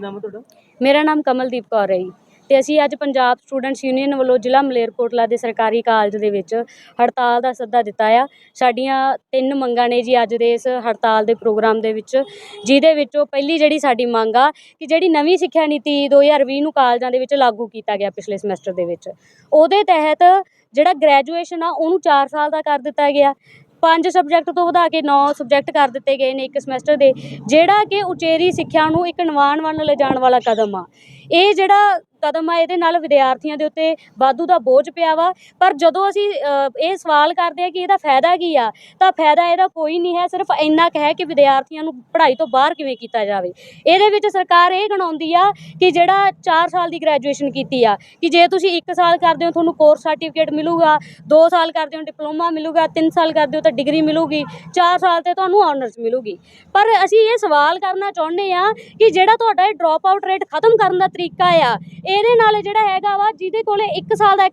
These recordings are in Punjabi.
ਨਾਮ ਹੈ ਤੁਹਾਡਾ? ਮੇਰਾ ਨਾਮ ਕਮਲਦੀਪ ਕੌਰ ਹੈ ਜੀ। ਤੇ ਅਸੀਂ ਅੱਜ ਪੰਜਾਬ ਸਟੂਡੈਂਟਸ ਯੂਨੀਅਨ ਵੱਲੋਂ ਜ਼ਿਲ੍ਹਾ ਮਲੇਰਕੋਟਲਾ ਦੇ ਸਰਕਾਰੀ ਕਾਲਜ ਦੇ ਵਿੱਚ ਹੜਤਾਲ ਦਾ ਸੱਦਾ ਦਿੱਤਾ ਆ। ਸਾਡੀਆਂ ਤਿੰਨ ਮੰਗਾਂ ਨੇ ਜੀ ਅੱਜ ਦੇ ਇਸ ਹੜਤਾਲ ਦੇ ਪ੍ਰੋਗਰਾਮ ਦੇ ਵਿੱਚ, ਜਿਹਦੇ ਵਿੱਚੋਂ ਪਹਿਲੀ ਜਿਹੜੀ ਸਾਡੀ ਮੰਗ ਆ ਕਿ ਜਿਹੜੀ ਨਵੀਂ ਸਿੱਖਿਆ ਨੀਤੀ 2020 ਨੂੰ ਕਾਲਜਾਂ ਦੇ ਵਿੱਚ ਲਾਗੂ ਕੀਤਾ ਗਿਆ ਪਿਛਲੇ ਸਮੈਸਟਰ ਦੇ ਵਿੱਚ। ਉਹਦੇ ਤਹਿਤ ਜਿਹੜਾ ਗ੍ਰੈਜੂਏਸ਼ਨ ਆ ਉਹਨੂੰ 4 ਸਾਲ ਦਾ ਕਰ ਦਿੱਤਾ ਗਿਆ। ਪੰਜ ਸਬਜੈਕਟ ਤੋਂ ਵਧਾ ਕੇ 9 ਸਬਜੈਕਟ ਕਰ ਦਿੱਤੇ ਗਏ ਨੇ ਇੱਕ ਸਮੈਸਟਰ ਦੇ, ਜਿਹੜਾ ਕਿ ਉਚੇਰੀ ਸਿੱਖਿਆ ਨੂੰ ਇੱਕ ਨਿਵਾਣ ਵੱਲ ਲਿਜਾਣ ਵਾਲਾ ਕਦਮ ਆ। ਇਹ ਜਿਹੜਾ ਕਦਮ ਆ, ਇਹਦੇ ਨਾਲ ਵਿਦਿਆਰਥੀਆਂ ਦੇ ਉੱਤੇ ਵਾਧੂ ਦਾ ਬੋਝ ਪਿਆ ਵਾ। ਪਰ ਜਦੋਂ ਅਸੀਂ ਇਹ ਸਵਾਲ ਕਰਦੇ ਆ ਕਿ ਇਹਦਾ ਫਾਇਦਾ ਕੀ ਆ, ਤਾਂ ਫਾਇਦਾ ਇਹਦਾ ਕੋਈ ਨਹੀਂ ਹੈ, ਸਿਰਫ ਇੰਨਾ ਕੁ ਹੈ ਕਿ ਵਿਦਿਆਰਥੀਆਂ ਨੂੰ ਪੜ੍ਹਾਈ ਤੋਂ ਬਾਹਰ ਕਿਵੇਂ ਕੀਤਾ ਜਾਵੇ। ਇਹਦੇ ਵਿੱਚ ਸਰਕਾਰ ਇਹ ਗਣਾਉਂਦੀ ਆ ਕਿ ਜਿਹੜਾ 4 ਸਾਲ ਦੀ ਗ੍ਰੈਜੂਏਸ਼ਨ ਕੀਤੀ ਆ, ਕਿ ਜੇ ਤੁਸੀਂ 1 ਸਾਲ ਕਰਦੇ ਹੋ, ਤੁਹਾਨੂੰ ਕੋਰਸ ਸਰਟੀਫਿਕੇਟ ਮਿਲੂਗਾ 2 ਸਾਲ ਕਰਦੇ ਹੋ, ਡਿਪਲੋਮਾ ਮਿਲੂਗਾ 3 ਸਾਲ ਕਰਦੇ ਹੋ, ਤਾਂ ਡਿਗਰੀ ਮਿਲੂਗੀ 4 ਸਾਲ ਤੇ ਤੁਹਾਨੂੰ ਆਨਰਸ ਮਿਲੂਗੀ। ਪਰ ਅਸੀਂ ਇਹ ਸਵਾਲ ਕਰਨਾ ਚਾਹੁੰਦੇ ਆ ਕਿ ਜਿਹੜਾ ਤੁਹਾਡਾ ਇਹ ਡ੍ਰੌਪ ਆਊਟ ਰੇਟ ਖਤਮ ਕਰਨ ਦਾ ਤਰੀਕਾ ਆ ਇਹਦੇ ਨਾਲ ਜਿਹੜਾ ਹੈਗਾ ਵਾ, ਜਿਹਦੇ ਕੋਲੇ 1 ਸਾਲ ਦਾ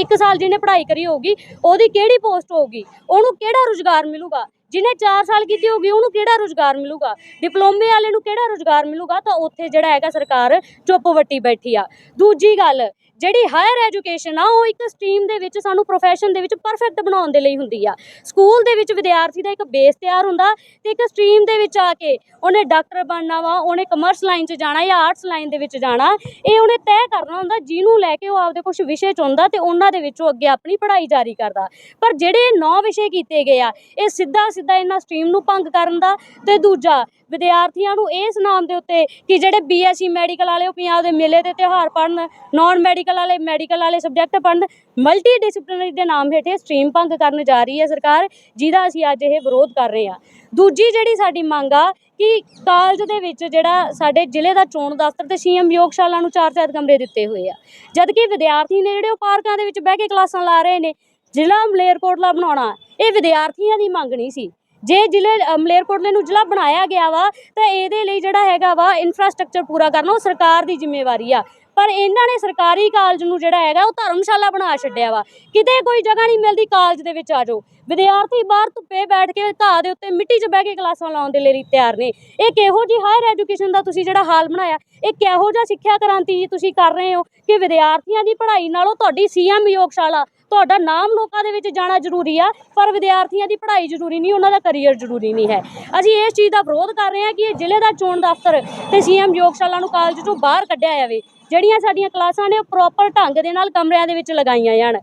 1 ਸਾਲ ਜਿਹਨੇ ਪੜ੍ਹਾਈ ਕਰੀ ਹੋਊਗੀ, ਉਹਦੀ ਕਿਹੜੀ ਪੋਸਟ ਹੋਊਗੀ? ਉਹਨੂੰ ਕਿਹੜਾ ਰੁਜ਼ਗਾਰ ਮਿਲੂਗਾ? ਜਿਹਨੇ 4 ਸਾਲ ਕੀਤੀ ਹੋਊਗੀ, ਉਹਨੂੰ ਕਿਹੜਾ ਰੁਜ਼ਗਾਰ ਮਿਲੂਗਾ? ਡਿਪਲੋਮੇ ਵਾਲੇ ਨੂੰ ਕਿਹੜਾ ਰੁਜ਼ਗਾਰ ਮਿਲੂਗਾ? ਤਾਂ ਉੱਥੇ ਜਿਹੜਾ ਹੈਗਾ ਸਰਕਾਰ ਚੁੱਪ ਵੱਟੀ ਬੈਠੀ ਆ। ਦੂਜੀ ਗੱਲ ਜਿਹੜੀ ਹਾਇਰ ਐਜੂਕੇਸ਼ਨ ਆ, ਉਹ ਇੱਕ ਸਟਰੀਮ ਦੇ ਵਿੱਚ ਸਾਨੂੰ ਪ੍ਰੋਫੈਸ਼ਨ ਦੇ ਵਿੱਚ ਪਰਫੈਕਟ ਬਣਾਉਣ ਦੇ ਲਈ ਹੁੰਦੀ ਆ। ਸਕੂਲ ਦੇ ਵਿੱਚ ਵਿਦਿਆਰਥੀ ਦਾ ਇੱਕ ਬੇਸ ਤਿਆਰ ਹੁੰਦਾ ਤੇ ਇੱਕ ਸਟਰੀਮ ਦੇ ਵਿੱਚ ਆ ਕੇ ਉਹਨੇ ਡਾਕਟਰ ਬਣਨਾ ਵਾ, ਉਹਨੇ ਕਮਰਸ ਲਾਈਨ 'ਚ ਜਾਣਾ ਜਾਂ ਆਰਟਸ ਲਾਈਨ ਦੇ ਵਿੱਚ ਜਾਣਾ, ਇਹ ਉਹਨੇ ਤੈਅ ਕਰਨਾ ਹੁੰਦਾ, ਜਿਹਨੂੰ ਲੈ ਕੇ ਉਹ ਆਪਦੇ ਕੁਝ ਵਿਸ਼ੇ ਚੁਣਦਾ ਤੇ ਉਹਨਾਂ ਦੇ ਵਿੱਚੋਂ ਅੱਗੇ ਆਪਣੀ ਪੜ੍ਹਾਈ ਜਾਰੀ ਕਰਦਾ। ਪਰ ਜਿਹੜੇ ਨੌ ਵਿਸ਼ੇ ਕੀਤੇ ਗਏ ਆ, ਇਹ ਸਿੱਧਾ ਸਿੱਧਾ ਇਹਨਾਂ ਸਟਰੀਮ ਨੂੰ ਭੰਗ ਕਰਨ ਦਾ ਤੇ ਦੂਜਾ ਵਿਦਿਆਰਥੀਆਂ ਨੂੰ ਇਸ ਨਾਮ ਦੇ ਉੱਤੇ ਕਿ ਜਿਹੜੇ ਬੀਐਸਸੀ ਮੈਡੀਕਲ ਵਾਲੇ ਉਹ ਪੰਜਾਬ ਦੇ ਮੇਲੇ ਤੇ ਤਿਉਹਾਰ ਪੜ੍ਹਨ ਨਾਨ ਮੈਡੀਕਲ ਵਾਲੇ ਮੈਡੀਕਲ ਵਾਲੇ ਸਬਜੈਕਟ ਪੜ੍ਹਨ ਮਲਟੀ ਡਿਸਪਲਿਨਰੀ ਦੇ ਨਾਮ ਹੇਠ ਸਟਰੀਮ ਭੰਗ ਕਰਨ ਜਾ ਰਹੀ ਹੈ ਸਰਕਾਰ, ਜਿਹਦਾ ਅਸੀਂ ਅੱਜ ਇਹ ਵਿਰੋਧ ਕਰ ਰਹੇ ਹਾਂ। ਦੂਜੀ ਜਿਹੜੀ ਸਾਡੀ ਮੰਗ ਆ, ਕਿ ਕਾਲਜ ਦੇ ਵਿੱਚ ਜਿਹੜਾ ਸਾਡੇ ਜ਼ਿਲ੍ਹੇ ਦਾ ਚੋਣ ਦਫ਼ਤਰ ਤੇ ਸੀਐਮ ਯੋਗਸ਼ਾਲਾ ਨੂੰ ਚਾਰ ਚਾਰ ਕਮਰੇ ਦਿੱਤੇ ਹੋਏ ਆ। ਜਦਕਿ ਵਿਦਿਆਰਥੀ ਨੇ ਜਿਹੜੇ ਉਹ ਪਾਰਕਾਂ ਦੇ ਵਿੱਚ ਬਹਿ ਕੇ ਕਲਾਸਾਂ ਲਾ ਰਹੇ ਨੇ, ਜ਼ਿਲ੍ਹਾ ਮਲੇਰਕੋਟਲਾ ਬਣਾਉਣਾ, ਇਹ ਵਿਦਿਆਰਥੀਆਂ ਦੀ ਮੰਗ ਨਹੀਂ ਸੀ। ਜੇ ਜ਼ਿਲ੍ਹੇ ਮਲੇਰਕੋਟਲੇ ਨੂੰ ਜ਼ਿਲ੍ਹਾ ਬਣਾਇਆ ਗਿਆ ਵਾ, ਤਾਂ ਇਹਦੇ ਲਈ ਜਿਹੜਾ ਹੈਗਾ ਵਾ ਇਨਫਰਾਸਟ੍ਰਕਚਰ ਪੂਰਾ ਕਰਨਾ, ਉਹ ਸਰਕਾਰ ਦੀ ਜ਼ਿੰਮੇਵਾਰੀ ਆ। ਪਰ ਇਹਨਾਂ ਨੇ ਸਰਕਾਰੀ ਕਾਲਜ ਨੂੰ ਜਿਹੜਾ ਹੈਗਾ ਉਹ ਧਰਮਸ਼ਾਲਾ ਬਣਾ ਛੱਡਿਆ ਵਾ। ਕਿਤੇ ਕੋਈ ਜਗ੍ਹਾ ਨਹੀਂ ਮਿਲਦੀ ਕਾਲਜ ਦੇ ਵਿੱਚ ਆ ਜਾਓ। ਵਿਦਿਆਰਥੀ ਬਾਹਰ ਧੁੱਪੇ ਬੈਠ ਕੇ ਘਾਹ ਦੇ ਉੱਤੇ ਮਿੱਟੀ 'ਚ ਬਹਿ ਕੇ ਕਲਾਸਾਂ ਲਾਉਣ ਦੇ ਲਈ ਤਿਆਰ ਨੇ। ਇਹ ਕਿਹੋ ਜੀ ਹਾਇਰ ਐਜੂਕੇਸ਼ਨ ਦਾ ਤੁਸੀਂ ਜਿਹੜਾ ਹਾਲ ਬਣਾਇਆ, ਇਹ ਕਿਹੋ ਜਿਹਾ ਸਿੱਖਿਆ ਕ੍ਰਾਂਤੀ ਜੀ ਤੁਸੀਂ ਕਰ ਰਹੇ ਹੋ ਕਿ ਵਿਦਿਆਰਥੀਆਂ ਦੀ ਪੜ੍ਹਾਈ ਨਾਲੋਂ ਤੁਹਾਡੀ ਸੀਐਮ ਯੋਗਸ਼ਾਲਾ ਤੁਹਾਡਾ ਨਾਮ ਲੋਕਾਂ ਦੇ ਵਿੱਚ ਜਾਣਾ ਜ਼ਰੂਰੀ ਆ, ਪਰ ਵਿਦਿਆਰਥੀਆਂ ਦੀ ਪੜ੍ਹਾਈ ਜ਼ਰੂਰੀ ਨਹੀਂ, ਉਹਨਾਂ ਦਾ ਕੈਰੀਅਰ ਜ਼ਰੂਰੀ ਨਹੀਂ ਹੈ। ਅਸੀਂ ਇਸ ਚੀਜ਼ ਦਾ ਵਿਰੋਧ ਕਰ ਰਹੇ ਹਾਂ ਕਿ ਇਹ ਜ਼ਿਲ੍ਹੇ ਦਾ ਚੋਣ ਦਫ਼ਤਰ ਤੇ ਸੀਐਮ ਯੋਗਸ਼ਾਲਾ ਨੂੰ ਕਾਲਜ ਤੋਂ ਬਾਹਰ ਕੱਢਿਆ ਜਾਵੇ। ਜਿਹੜੀਆਂ ਸਾਡੀਆਂ ਕਲਾਸਾਂ ਨੇ, ਉਹ ਪ੍ਰੋਪਰ ਢੰਗ ਦੇ ਨਾਲ ਕਮਰਿਆਂ ਦੇ ਵਿੱਚ ਲਗਾਈਆਂ ਜਾਣ।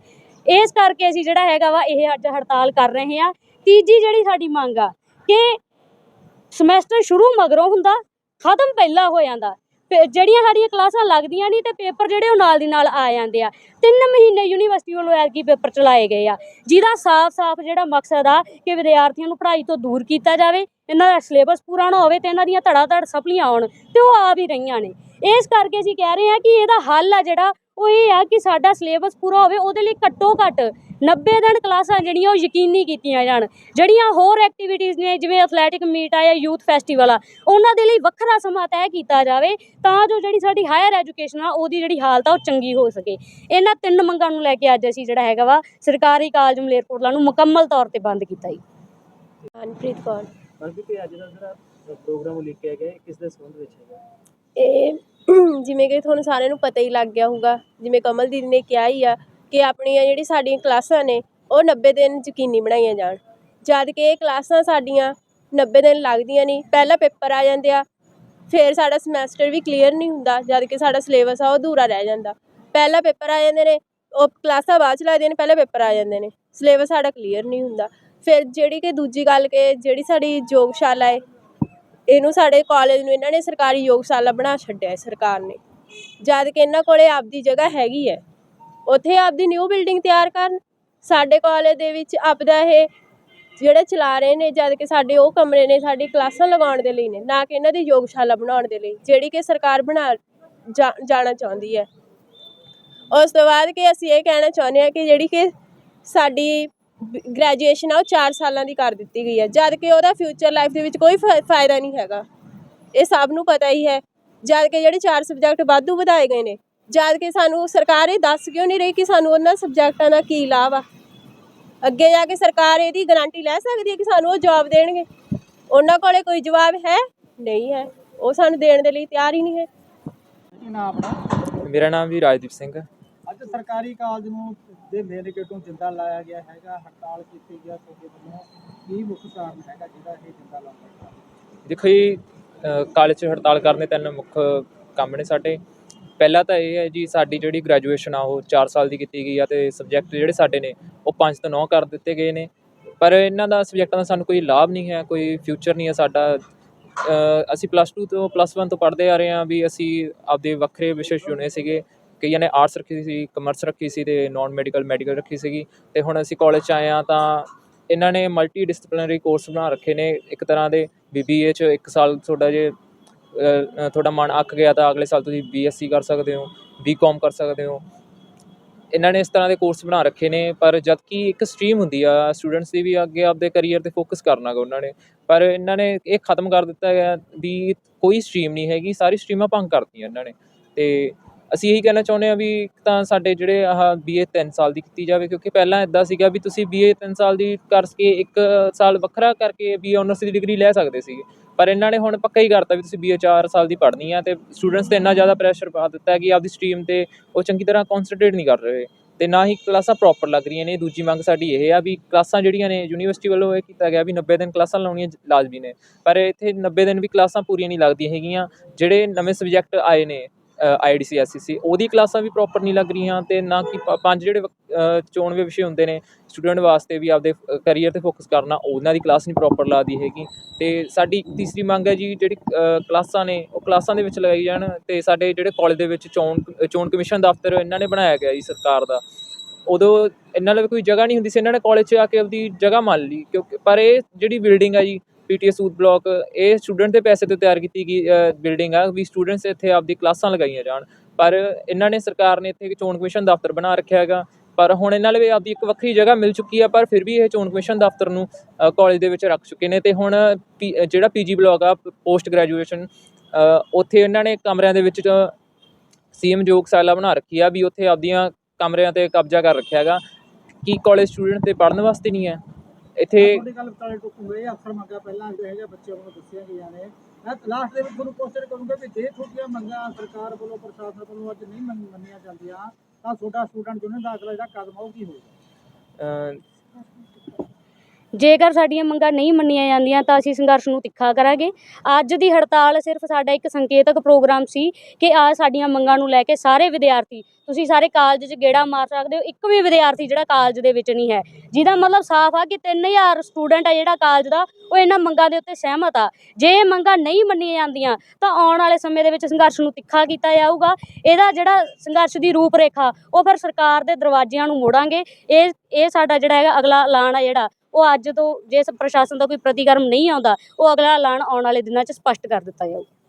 ਇਸ ਕਰਕੇ ਅਸੀਂ ਜਿਹੜਾ ਹੈਗਾ ਵਾ, ਇਹ ਅੱਜ ਹੜਤਾਲ ਕਰ ਰਹੇ ਹਾਂ। ਤੀਜੀ ਜਿਹੜੀ ਸਾਡੀ ਮੰਗ ਆ, ਕਿ ਸਮੈਸਟਰ ਸ਼ੁਰੂ ਮਗਰੋਂ ਹੁੰਦਾ, ਖਤਮ ਪਹਿਲਾਂ ਹੋ ਜਾਂਦਾ। ਜਿਹੜੀਆਂ ਸਾਡੀਆਂ ਕਲਾਸਾਂ ਲੱਗਦੀਆਂ ਨਹੀਂ ਤੇ ਪੇਪਰ ਜਿਹੜੇ ਉਹ ਨਾਲ ਦੀ ਨਾਲ ਆ ਜਾਂਦੇ ਆ। ਤਿੰਨ ਮਹੀਨੇ ਯੂਨੀਵਰਸਿਟੀ ਵੱਲੋਂ ਐਲਕੀ ਪੇਪਰ ਚਲਾਏ ਗਏ ਆ। ਜਿਹਦਾ ਸਾਫ਼-ਸਾਫ਼ ਜਿਹੜਾ ਮਕਸਦ ਆ ਕਿ ਵਿਦਿਆਰਥੀਆਂ ਨੂੰ ਪੜ੍ਹਾਈ ਤੋਂ ਦੂਰ ਕੀਤਾ ਜਾਵੇ, ਇਹਨਾਂ ਦਾ ਸਿਲੇਬਸ ਪੂਰਾ ਨਾ ਹੋਵੇ ਤੇ ਇਹਨਾਂ ਦੀਆਂ ਧੜਾ ਧੜ ਸਪਲੀਆਂ ਆਉਣ ਤੇ ਉਹ ਆ ਵੀ ਰਹੀਆਂ ਨੇ। ਇਸ ਕਰਕੇ ਅਸੀਂ ਕਹਿ ਰਹੇ ਹਾਂ ਕਿ ਇਹਦਾ ਹੱਲ ਆ ਜਿਹੜਾ, ਉਹ ਇਹ ਆ ਕਿ ਸਾਡਾ ਸਿਲੇਬਸ ਪੂਰਾ ਹੋਵੇ, ਉਹਦੇ ਲਈ ਘੱਟੋ ਘੱਟ 90 ਦਿਨ ਕਲਾਸਾਂ ਜਿਹੜੀਆਂ ਉਹ ਯਕੀਨੀ ਕੀਤੀਆਂ ਜਾਣ। ਜਿਹੜੀਆਂ ਹੋਰ ਐਕਟੀਵਿਟੀਜ਼ ਨੇ ਜਿਵੇਂ ਐਥਲੈਟਿਕ ਮੀਟ ਆ ਜਾਂ ਯੂਥ ਫੈਸਟੀਵਲ ਆ ਉਹਨਾਂ ਦੇ ਲਈ ਵੱਖਰਾ ਸਮਾਂ ਤੈਅ ਕੀਤਾ ਜਾਵੇ ਤਾਂ ਜੋ ਜਿਹੜੀ ਸਾਡੀ ਹਾਇਰ ਐਜੂਕੇਸ਼ਨ ਆ ਉਹਦੀ ਜਿਹੜੀ ਹਾਲਤ ਆ ਉਹ ਚੰਗੀ ਹੋ ਸਕੇ। ਇਹਨਾਂ ਤਿੰਨ ਮੰਗਾਂ ਨੂੰ ਲੈ ਕੇ ਅੱਜ ਅਸੀਂ ਜਿਹੜਾ ਹੈਗਾ ਵਾ ਸਰਕਾਰੀ ਕਾਲਜ ਮਲੇਰਕੋਟਲਾ ਨੂੰ ਮੁਕੰਮਲ ਤੌਰ ਤੇ ਬੰਦ ਕੀਤਾ ਜੀ। ਮਨਪ੍ਰੀਤ ਕੌਰ। ਮਨਪ੍ਰੀਤ ਜੀ ਅੱਜ ਦਾ ਜਿਹੜਾ ਪ੍ਰੋਗਰਾਮ ਲਿਖਿਆ ਗਿਆ ਇਹ ਕਿਸ ਦੇ ਸੰਬੰਧ ਵਿੱਚ ਹੈਗਾ? ਇਹ ਜਿਵੇਂ ਕਿ ਤੁਹਾਨੂੰ ਸਾਰਿਆਂ ਨੂੰ ਪਤਾ ਹੀ ਲੱਗ ਗਿਆ ਹੋਊਗਾ ਜਿਵੇਂ ਕਮਲ ਦੀਦੀ ਨੇ ਕਿਹਾ ਹੀ ਆ ਕਿ ਆਪਣੀਆਂ ਜਿਹੜੀ ਸਾਡੀਆਂ ਕਲਾਸਾਂ ਨੇ, ਉਹ 90 ਦਿਨ ਯਕੀਨੀ ਬਣਾਈਆਂ ਜਾਣ। ਜਦ ਕਿ ਇਹ ਕਲਾਸਾਂ ਸਾਡੀਆਂ 90 ਦਿਨ ਲੱਗਦੀਆਂ ਨਹੀਂ, ਪਹਿਲਾਂ ਪੇਪਰ ਆ ਜਾਂਦੇ ਆ, ਫਿਰ ਸਾਡਾ ਸਮੈਸਟਰ ਵੀ ਕਲੀਅਰ ਨਹੀਂ ਹੁੰਦਾ, ਜਦ ਕਿ ਸਾਡਾ ਸਿਲੇਬਸ ਆ ਉਹ ਅਧੂਰਾ ਰਹਿ ਜਾਂਦਾ। ਪਹਿਲਾਂ ਪੇਪਰ ਆ ਜਾਂਦੇ ਨੇ, ਉਹ ਕਲਾਸਾਂ ਬਾਅਦ ਚ ਲੱਗਦੀਆਂ ਨੇ, ਪਹਿਲਾਂ ਪੇਪਰ ਆ ਜਾਂਦੇ ਨੇ, ਸਿਲੇਬਸ ਸਾਡਾ ਕਲੀਅਰ ਨਹੀਂ ਹੁੰਦਾ। ਫਿਰ ਜਿਹੜੀ ਕਿ ਦੂਜੀ ਗੱਲ ਕਿ ਜਿਹੜੀ ਸਾਡੀ ਯੋਗਸ਼ਾਲਾ ਹੈ ਇਹਨੂੰ ਸਾਡੇ ਕਾਲਜ ਨੂੰ ਇਹਨਾਂ ਨੇ ਸਰਕਾਰੀ ਯੋਗਸ਼ਾਲਾ ਬਣਾ ਛੱਡਿਆ ਹੈ ਸਰਕਾਰ ਨੇ। ਜਦ ਕਿ ਇਹਨਾਂ ਕੋਲੇ ਆਪਦੀ ਜਗ੍ਹਾ ਹੈਗੀ ਹੈ ਉੱਥੇ ਆਪਦੀ ਨਿਊ ਬਿਲਡਿੰਗ ਤਿਆਰ ਕਰਨ। ਸਾਡੇ ਕਾਲਜ ਦੇ ਵਿੱਚ ਆਪਦਾ ਇਹ ਜਿਹੜੇ ਚਲਾ ਰਹੇ ਨੇ, ਜਦ ਕਿ ਸਾਡੇ ਉਹ ਕਮਰੇ ਨੇ ਸਾਡੀ ਕਲਾਸਾਂ ਲਗਾਉਣ ਦੇ ਲਈ ਨੇ, ਨਾ ਕਿ ਇਹਨਾਂ ਦੀ ਯੋਗਸ਼ਾਲਾ ਬਣਾਉਣ ਦੇ ਲਈ, ਜਿਹੜੀ ਕਿ ਸਰਕਾਰ ਬਣਾ ਜਾਣਾ ਚਾਹੁੰਦੀ ਹੈ। ਉਸ ਤੋਂ ਬਾਅਦ ਕਿ ਅਸੀਂ ਇਹ ਕਹਿਣਾ ਚਾਹੁੰਦੇ ਹਾਂ ਕਿ ਜਿਹੜੀ ਕਿ ਸਾਡੀ ਗ੍ਰੈਜੂਏਸ਼ਨ ਆ, ਉਹ 4 ਸਾਲਾਂ ਦੀ ਕਰ ਦਿੱਤੀ ਗਈ ਹੈ। ਜਦ ਕਿ ਉਹਦਾ ਫਿਊਚਰ ਲਾਈਫ ਦੇ ਵਿੱਚ ਕੋਈ ਫਾ- ਫਾਇਦਾ ਨਹੀਂ ਹੈਗਾ। ਇਹ ਸਭ ਨੂੰ ਪਤਾ ਹੀ ਹੈ। ਜਦ ਕਿ ਜਿਹੜੇ 4 ਸਬਜੈਕਟ ਵਾਧੂ ਵਧਾਏ ਗਏ ਨੇ ਜਦ ਕਿ ਸਾਨੂੰ ਸਰਕਾਰ ਇਹ ਦੱਸ ਕਿਉਂ ਨਹੀਂ ਰਹੀ ਕਿ ਸਾਨੂੰ ਉਹਨਾਂ ਸਬਜੈਕਟਾਂ ਦਾ ਕੀ ਲਾਭ ਆ? ਅੱਗੇ ਜਾ ਕੇ ਸਰਕਾਰ ਇਹਦੀ ਗਾਰੰਟੀ ਲੈ ਸਕਦੀ ਹੈ ਕਿ ਸਾਨੂੰ ਉਹ ਜਵਾਬ ਦੇਣਗੇ? ਉਹਨਾਂ ਕੋਲੇ ਕੋਈ ਜਵਾਬ ਹੈ? ਨਹੀਂ ਹੈ। ਉਹ ਸਾਨੂੰ ਦੇਣ ਦੇ ਲਈ ਤਿਆਰ ਹੀ ਨਹੀਂ ਹੈ। ਮੇਰਾ ਨਾਮ ਵੀ ਰਾਜਦੀਪ ਸਿੰਘ ਹੈ। ਅੱਜ ਸਰਕਾਰੀ ਕਾਲਜ ਨੂੰ ਦੇ ਮੇਨ ਗੇਟ ਨੂੰ ਜਿੰਦਾ ਲਾਇਆ ਗਿਆ ਹੈਗਾ? ਹੜਤਾਲ ਕੀਤੀ ਗਿਆ ਤੁਹਾਡੇ ਵੱਲੋਂ। ਕੀ ਮੁੱਖ ਕਾਰਨ ਹੈਗਾ ਜਿਹੜਾ ਇਹ ਜਿੰਦਾ ਲਾਉਂਦਾ? ਹੈ ਦੇਖੋ ਜੀ ਅ, ਕਾਲਜ 'ਚ ਹੜਤਾਲ ਕਰਨ ਦੇ ਤਿੰਨ ਮੁੱਖ ਕੰਮ ਨੇ ਸਾਡੇ। ਪਹਿਲਾ ਤਾਂ ਇਹ ਹੈ ਜੀ, ਸਾਡੀ ਜਿਹੜੀ ਗ੍ਰੈਜੂਏਸ਼ਨ ਆ, ਉਹ 4 ਸਾਲ ਦੀ ਕੀਤੀ ਗਈ ਆ ਤੇ ਸਬਜੈਕਟ ਜਿਹੜੇ ਸਾਡੇ ਨੇ, ਉਹ 5 ਤੋਂ 9 ਕਰ ਦਿੱਤੇ ਗਏ ਨੇ। ਪਰ ਇਹਨਾਂ ਦਾ ਸਬਜੈਕਟਾਂ ਦਾ ਸਾਨੂੰ ਕੋਈ ਲਾਭ ਨਹੀਂ ਹੈ, ਕੋਈ ਫਿਊਚਰ ਨਹੀਂ ਹੈ ਸਾਡਾ। ਅਸੀਂ ਪਲੱਸ 2 ਤੋਂ ਪਲੱਸ 1 ਤੋਂ ਪੜ੍ਹਦੇ ਆ ਰਹੇ ਹਾਂ ਵੀ ਅਸੀਂ ਆਪਦੇ ਵੱਖਰੇ ਵਿਸ਼ੇ ਚੁਣੇ ਸੀਗੇ। ਕਈਆਂ ਨੇ ਆਰਟਸ ਰੱਖੀ ਸੀ ਕਮਰਸ ਰੱਖੀ ਸੀ ਤੇ ਨਾਨ ਮੈਡੀਕਲ ਮੈਡੀਕਲ ਰੱਖੀ ਸੀਗੀ। ਤੇ ਹੁਣ ਅਸੀਂ ਕਾਲਜ 'ਚ ਆਏ ਆ ਤਾਂ ਇਹਨਾਂ ਨੇ ਮਲਟੀ ਡਿਸਪਲਿਨਰੀ ਕੋਰਸ ਬਣਾ ਰੱਖੇ ਨੇ ਇੱਕ ਤਰ੍ਹਾਂ ਦੇ। ਬੀਬੀਏ 'ਚ ਇੱਕ ਸਾਲ ਤੁਹਾਡਾ ਜੇ ਤੁਹਾਡਾ ਮਨ ਅੱਕ ਗਿਆ ਤਾਂ ਅਗਲੇ ਸਾਲ ਤੁਸੀਂ ਬੀਐਸਸੀ ਕਰ ਸਕਦੇ ਹੋ ਬੀਕਾਮ ਕਰ ਸਕਦੇ ਹੋ। ਇਹਨਾਂ ਨੇ ਇਸ ਤਰ੍ਹਾਂ ਦੇ ਕੋਰਸ ਬਣਾ ਰੱਖੇ ਨੇ, ਪਰ ਜਦ ਕਿ ਇੱਕ ਸਟਰੀਮ ਹੁੰਦੀ ਆ ਸਟੂਡੈਂਟਸ ਦੀ ਵੀ ਅੱਗੇ ਆਪਦੇ ਕੈਰੀਅਰ ਤੇ ਫੋਕਸ ਕਰਨਾ ਗਾ ਉਹਨਾਂ ਨੇ। ਪਰ ਇਹਨਾਂ ਨੇ ਇਹ ਖਤਮ ਕਰ ਦਿੱਤਾ ਗਿਆ ਵੀ ਕੋਈ ਸਟਰੀਮ ਨਹੀਂ ਹੈਗੀ, ਸਾਰੀ ਸਟਰੀਮਾਂ ਭੰਗ ਕਰਤੀਆਂ ਇਹਨਾਂ ਨੇ। ਤੇ ਅਸੀਂ ਇਹੀ ਕਹਿਣਾ ਚਾਹੁੰਦੇ ਹਾਂ ਵੀ ਇੱਕ ਤਾਂ ਸਾਡੇ ਜਿਹੜੇ ਆਹ ਬੀਏ 3 ਸਾਲ ਦੀ ਕੀਤੀ ਜਾਵੇ, ਕਿਉਂਕਿ ਪਹਿਲਾਂ ਇੱਦਾਂ ਸੀਗਾ ਵੀ ਤੁਸੀਂ ਬੀਏ 3 ਸਾਲ ਦੀ ਕਰਕੇ ਇੱਕ ਸਾਲ ਵੱਖਰਾ ਕਰਕੇ ਬੀਏ ਆਨਰਸ ਦੀ ਡਿਗਰੀ ਲੈ ਸਕਦੇ ਸੀਗੇ। ਪਰ ਇਹਨਾਂ ਨੇ ਹੁਣ ਪੱਕਾ ਹੀ ਕਰਤਾ ਵੀ ਤੁਸੀਂ ਬੀਏ 4 ਸਾਲ ਦੀ ਪੜ੍ਹਨੀ ਆ ਤੇ ਸਟੂਡੈਂਟਸ ਤੇ ਇੰਨਾ ਜ਼ਿਆਦਾ ਪ੍ਰੈਸ਼ਰ ਪਾ ਦਿੱਤਾ ਕਿ ਆਪਦੀ ਸਟਰੀਮ ਤੇ ਉਹ ਚੰਗੀ ਤਰ੍ਹਾਂ ਕਨਸੈਂਟਰੇਟ ਨਹੀਂ ਕਰ ਰਹੇ। ਤੇ ਨਾ ਹੀ ਕਲਾਸਾਂ ਪ੍ਰੋਪਰ ਲੱਗ ਰਹੀਆਂ ਨੇ। ਦੂਜੀ ਮੰਗ ਸਾਡੀ ਇਹ ਆ ਵੀ ਕਲਾਸਾਂ ਜਿਹੜੀਆਂ ਨੇ ਯੂਨੀਵਰਸਿਟੀ ਵੱਲੋਂ ਇਹ ਕੀਤਾ ਗਿਆ ਵੀ 90 ਦਿਨ ਕਲਾਸਾਂ ਲਾਉਣੀਆਂ ਲਾਜ਼ਮੀ ਨੇ। ਪਰ ਇੱਥੇ 90 ਦਿਨ ਵੀ ਕਲਾਸਾਂ ਪੂਰੀਆਂ ਨਹੀਂ ਲੱਗਦੀਆਂ ਹੈਗੀਆਂ। ਜਿਹੜੇ ਨਵੇਂ ਸਬਜੈਕਟ ਆਏ ਨੇ ਆਈਡੀਸੀ ਐਸਸੀਸੀ ਉਹਦੀ ਕਲਾਸਾਂ ਵੀ ਪ੍ਰੋਪਰ ਨਹੀਂ ਲੱਗ ਰਹੀਆਂ ਤੇ ਨਾ ਕਿ ਪ- ਪੰਜ ਜਿਹੜੇ ਵਕ- ਚੋਣਵੇਂ ਵਿਸ਼ੇ ਹੁੰਦੇ ਨੇ ਸਟੂਡੈਂਟ ਵਾਸਤੇ ਵੀ ਆਪਦੇ ਕੈਰੀਅਰ ਤੇ ਫੋਕਸ ਕਰਨਾ, ਉਹਨਾਂ ਦੀ ਕਲਾਸ ਨਹੀਂ ਪ੍ਰੋਪਰ ਲੱਗਦੀ ਹੈਗੀ। ਤੇ ਸਾਡੀ ਤੀਸਰੀ ਮੰਗ ਹੈ ਜੀ, ਜਿਹੜੀ ਕਲਾਸਾਂ ਨੇ, ਉਹ ਕਲਾਸਾਂ ਦੇ ਵਿੱਚ ਲਗਾਈ ਜਾਣ ਤੇ ਸਾਡੇ ਜਿਹੜੇ ਕਾਲਜ ਦੇ ਵਿੱਚ ਚੋਣ ਚੋਣ ਕਮਿਸ਼ਨ ਦਫ਼ਤਰ ਇਹਨਾਂ ਨੇ ਬਣਾਇਆ ਗਿਆ ਜੀ ਸਰਕਾਰ ਦਾ। ਉਦੋਂ ਇਹਨਾਂ ਲਈ ਕੋਈ ਜਗ੍ਹਾ ਨਹੀਂ ਹੁੰਦੀ ਸੀ, ਇਹਨਾਂ ਨੇ ਕਾਲਜ 'ਚ ਆ ਕੇ ਆਪਦੀ ਜਗ੍ਹਾ ਮੰਨ ਲਈ, ਕਿਉਂਕਿ, ਪਰ ਇਹ ਜਿਹੜੀ ਬਿਲਡਿੰਗ ਆ ਜੀ ਪੀਟੀਐਸ ਸੂਦ ਬਲਾਕ ਇਹ ਸਟੂਡੈਂਟ ਦੇ ਪੈਸੇ 'ਤੇ ਤਿਆਰ ਕੀਤੀ ਗਈ ਬਿਲਡਿੰਗ ਆ ਵੀ ਸਟੂਡੈਂਟਸ ਇੱਥੇ ਆਪਦੀ ਕਲਾਸਾਂ ਲਗਾਈਆਂ ਜਾਣ। ਪਰ ਇਹਨਾਂ ਨੇ ਸਰਕਾਰ ਨੇ ਇੱਥੇ ਇੱਕ ਚੋਣ ਕਮਿਸ਼ਨ ਦਫ਼ਤਰ ਬਣਾ ਰੱਖਿਆ ਹੈਗਾ। ਪਰ ਹੁਣ ਇਹਨਾਂ ਲਈ ਆਪਦੀ ਇੱਕ ਵੱਖਰੀ ਜਗ੍ਹਾ ਮਿਲ ਚੁੱਕੀ ਆ ਪਰ ਫਿਰ ਵੀ ਇਹ ਚੋਣ ਕਮਿਸ਼ਨ ਦਫ਼ਤਰ ਨੂੰ ਕਾਲਜ ਦੇ ਵਿੱਚ ਰੱਖ ਚੁੱਕੇ ਨੇ। ਤੇ ਹੁਣ ਪੀ- ਅ, ਜਿਹੜਾ ਪੀਜੀ ਬਲਾਕ ਆ ਪੋਸਟ ਗ੍ਰੈਜੂਏਸ਼ਨ ਉੱਥੇ ਇਹਨਾਂ ਨੇ ਕਮਰਿਆਂ ਦੇ ਵਿੱਚ ਸੀਐਮ ਜੋਗਸ਼ਾਲਾ ਬਣਾ ਰੱਖੀ ਆ ਵੀ ਉੱਥੇ ਆਪਦੀਆਂ ਕਮਰਿਆਂ ਤੇ ਕਬਜ਼ਾ ਕਰ ਰੱਖਿਆ ਹੈਗਾ। ਕੀ ਕਾਲਜ ਸਟੂਡੈਂਟ ਤੇ ਪੜ੍ਹਨ ਵਾਸਤੇ ਨਹੀਂ ਹੈ? ਇੱਥੇ ਤੁਹਾਡੀ ਗੱਲ ਵਿਚਾਲੇ ਟੁੱਕੂਗੇ ਇਹ ਅਕਸਰ ਮੰਗਾ ਪਹਿਲਾਂ ਜਿਹੜੇ ਹੈਗੇ ਦੱਸੀਆਂ ਗਈਆਂ ਨੇ। ਮੈਂ ਲਾਸਟ ਦੇ ਵਿੱਚ ਤੁਹਾਨੂੰ ਕੁਐਸਚਨ ਕਰੂੰਗਾ ਵੀ ਜੇ ਤੁਹਾਡੀਆਂ ਮੰਗਾਂ ਸਰਕਾਰ ਵੱਲੋਂ ਪ੍ਰਸ਼ਾਸਨ ਵੱਲੋਂ ਅੱਜ ਨਹੀਂ ਮੰਨ- ਮੰਨੀਆਂ ਜਾਂਦੀਆਂ ਤਾਂ ਤੁਹਾਡਾ ਸਟੂਡੈਂਟ ਯੂਨੀਅਨ ਦਾ ਅਗਲਾ ਜਿਹੜਾ ਕਦਮ ਆ ਉਹ ਕੀ ਹੋਊਗਾ? ਜੇਕਰ ਸਾਡੀਆਂ ਮੰਗਾਂ ਨਹੀਂ ਮੰਨੀਆਂ ਜਾਂਦੀਆਂ ਤਾਂ ਅਸੀਂ ਸੰਘਰਸ਼ ਨੂੰ ਤਿੱਖਾ ਕਰਾਂਗੇ। ਅੱਜ ਦੀ ਹੜਤਾਲ ਸਿਰਫ ਸਾਡਾ ਇੱਕ ਸੰਕੇਤਕ ਪ੍ਰੋਗਰਾਮ ਸੀ ਕਿ ਆ ਸਾਡੀਆਂ ਮੰਗਾਂ ਨੂੰ ਲੈ ਕੇ ਸਾਰੇ ਵਿਦਿਆਰਥੀ, ਤੁਸੀਂ ਸਾਰੇ ਕਾਲਜ 'ਚ ਗੇੜਾ ਮਾਰ ਸਕਦੇ ਹੋ, ਇੱਕ ਵੀ ਵਿਦਿਆਰਥੀ ਜਿਹੜਾ ਕਾਲਜ ਦੇ ਵਿੱਚ ਨਹੀਂ ਹੈ, ਜਿਹਦਾ ਮਤਲਬ ਸਾਫ਼ ਆ ਕਿ 3000 ਸਟੂਡੈਂਟ ਆ ਜਿਹੜਾ ਕਾਲਜ ਦਾ, ਉਹ ਇਹਨਾਂ ਮੰਗਾਂ ਦੇ ਉੱਤੇ ਸਹਿਮਤ ਆ। ਜੇ ਇਹ ਮੰਗਾਂ ਨਹੀਂ ਮੰਨੀਆਂ ਜਾਂਦੀਆਂ ਤਾਂ ਆਉਣ ਵਾਲੇ ਸਮੇਂ ਦੇ ਵਿੱਚ ਸੰਘਰਸ਼ ਨੂੰ ਤਿੱਖਾ ਕੀਤਾ ਜਾਊਗਾ। ਇਹਦਾ ਜਿਹੜਾ ਸੰਘਰਸ਼ ਦੀ ਰੂਪ ਰੇਖਾ ਉਹ ਫਿਰ ਸਰਕਾਰ ਦੇ ਦਰਵਾਜ਼ਿਆਂ ਨੂੰ ਮੋੜਾਂਗੇ। ਇਹ ਇਹ ਸਾਡਾ ਜਿਹੜਾ ਹੈਗਾ ਅਗਲਾ ਐਲਾਨ ਆ ਜਿਹੜਾ। ਉਹ ਅੱਜ ਤੋਂ ਜੇ ਸ- ਪ੍ਰਸ਼ਾਸਨ ਦਾ ਕੋਈ ਪ੍ਰਤੀਕਰਮ ਨਹੀਂ ਆਉਂਦਾ, ਉਹ ਅਗਲਾ ਐਲਾਨ ਆਉਣ ਵਾਲੇ ਦਿਨਾਂ 'ਚ ਸਪਸ਼ਟ ਕਰ ਦਿੱਤਾ ਜਾਊਗਾ।